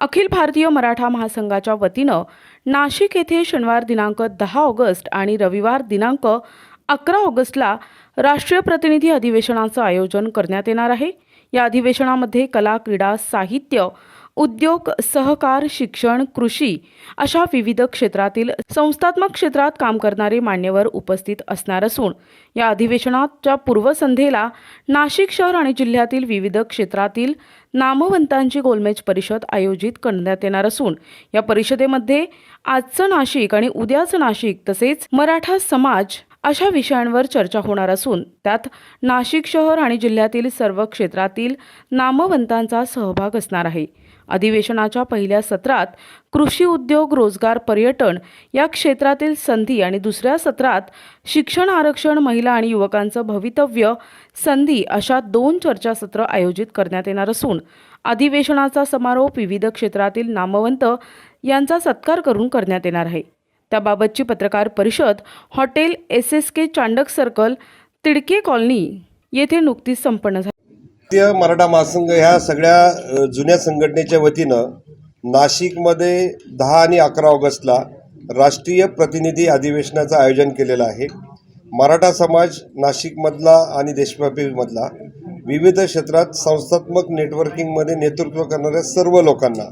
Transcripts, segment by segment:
अखिल भारतीय मराठा महासंघाच्या वतीनं नाशिक येथे शनिवार दिनांक दहा ऑगस्ट आणि रविवार दिनांक अकरा ऑगस्टला राष्ट्रीय प्रतिनिधी अधिवेशनाचं आयोजन करण्यात येणार आहे. या अधिवेशनामध्ये कला क्रीडा साहित्य उद्योग सहकार शिक्षण कृषी अशा विविध क्षेत्रातील संस्थात्मक क्षेत्रात काम करणारे मान्यवर उपस्थित असणार असून या अधिवेशनाच्या पूर्वसंध्येला नाशिक शहर आणि जिल्ह्यातील विविध क्षेत्रातील नामवंतांची गोलमेज परिषद आयोजित करण्यात येणार असून या परिषदेमध्ये आजचं नाशिक आणि उद्याचं नाशिक तसेच मराठा समाज अशा विषयांवर चर्चा होणार असून त्यात नाशिक शहर आणि जिल्ह्यातील सर्व क्षेत्रातील नामवंतांचा सहभाग असणार आहे. अधिवेशनाच्या पहिल्या सत्रात कृषी उद्योग रोजगार पर्यटन या क्षेत्रातील संधी आणि दुसऱ्या सत्रात शिक्षण आरक्षण महिला आणि युवकांचं भवितव्य संधी अशा दोन चर्चासत्र आयोजित करण्यात येणार असून अधिवेशनाचा समारोप विविध क्षेत्रातील नामवंत यांचा सत्कार करून करण्यात येणार आहे. त्याबाबतची पत्रकार परिषद hotel S S K Chandak circle Tidke colony येथे नुकतीच संपन्न झाली. भारतीय मराठा महासंघ ह्या सगळ्या जुन्या संघटनेच्या वतीनं नाशिकमध्ये दहा आणि अकरा ऑगस्टला राष्ट्रीय प्रतिनिधी अधिवेशनाचं आयोजन केलेलं आहे. मराठा समाज नाशिकमधला आणि देशव्यापीमधला विविध क्षेत्रात संस्थात्मक नेटवर्किंगमध्ये नेतृत्व करणाऱ्या सर्व लोकांना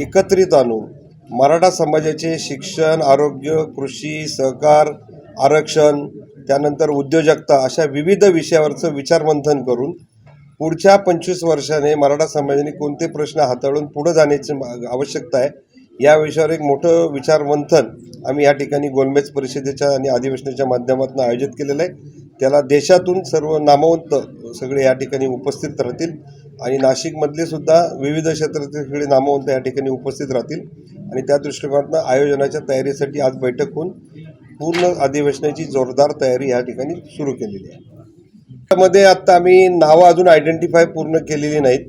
एकत्रित आणून मराठा समाजाचे शिक्षण आरोग्य कृषी सहकार आरक्षण त्यानंतर उद्योजकता अशा विविध विषयावरचं विचारमंथन करून पुढच्या पंचवीस वर्षाने मराठा समाजाने कोणते प्रश्न हाताळून पुढे जाण्याची आवश्यकता आहे या विषयावर एक मोठं विचारमंथन आम्ही या ठिकाणी गोलमेज परिषदेच्या आणि अधिवेशनाच्या माध्यमातून आयोजित केलेलं आहे. त्याला देशातून सर्व नामवंत सगळे या ठिकाणी उपस्थित राहतील आणि नाशिकमधले सुद्धा विविध क्षेत्रातील सगळे नामवंत या ठिकाणी उपस्थित राहतील. आणि त्या दृष्टिकोनातून आयोजनाच्या तयारीसाठी आज बैठक होऊन पूर्ण अधिवेशनाची जोरदार तयारी या ठिकाणी सुरू केलेली आहे. त्यामध्ये आत्ता आम्ही नावं अजून आयडेंटिफाय पूर्ण केलेली नाहीत.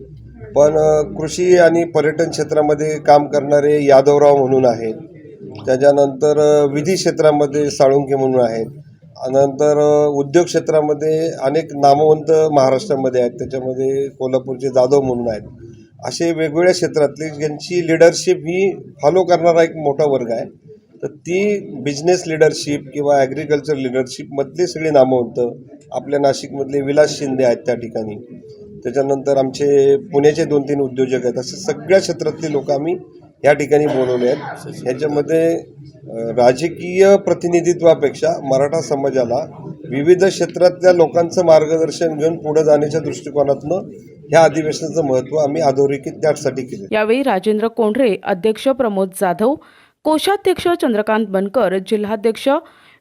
पण कृषी आणि पर्यटन क्षेत्रामध्ये काम करणारे यादवराव म्हणून आहेत. त्याच्यानंतर विधी क्षेत्रामध्ये साळुंके म्हणून आहेत. नंतर उद्योग क्षेत्रामध्ये अनेक नामवंत महाराष्ट्रामध्ये आहेत. त्याच्यामध्ये कोल्हापूरचे जाधव म्हणून आहेत. असे वेगवेगळ्या क्षेत्रातले ज्यांची लिडरशिप ही फॉलो करणारा एक मोठा वर्ग आहे. तर ती बिझनेस लिडरशिप किंवा ॲग्रिकल्चर लिडरशिपमधली सगळी नामवंत आपल्या नाशिकमधले विलास शिंदे आहेत त्या ठिकाणी. त्याच्यानंतर आमचे पुण्याचे दोन तीन उद्योजक आहेत. असे सगळ्या क्षेत्रातले लोक आम्ही या ठिकाणी बोलवले आहेत. ह्याच्यामध्ये राजकीय प्रतिनिधित्वापेक्षा मराठा समाजाला विविध क्षेत्रातल्या लोकांचं मार्गदर्शन घेऊन पुढे जाण्याच्या दृष्टिकोनातनं ह्या अधिवेशनाचं महत्त्व आम्ही अधोरेखित त्यासाठी केले यावेळी राजेंद्र कोंढरे अध्यक्ष प्रमोद जाधव कोषाध्यक्ष चंद्रकांत बनकर जिल्हाध्यक्ष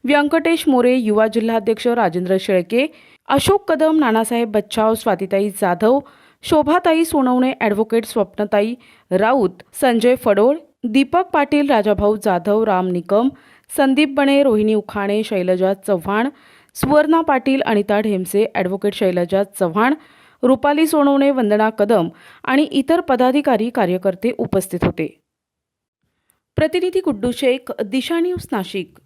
व्यंकटेश मोरे युवा जिल्हाध्यक्ष राजेंद्र शेळके अशोक कदम नानासाहेब बच्छाव स्वातिताई जाधव शोभाताई सोनवणे ॲडव्होकेट स्वप्नताई राऊत संजय फडोळ दीपक पाटील राजाभाऊ जाधव राम निकम संदीप बणे रोहिणी उखाणे शैलजा चव्हाण सुवर्णा पाटील अनिता ढेमसे ॲडव्होकेट शैलजा चव्हाण रुपाली सोनवणे वंदना कदम आणि इतर पदाधिकारी कार्यकर्ते उपस्थित होते. प्रतिनिधी कुड्डू शेख दिशा न्यूज नाशिक.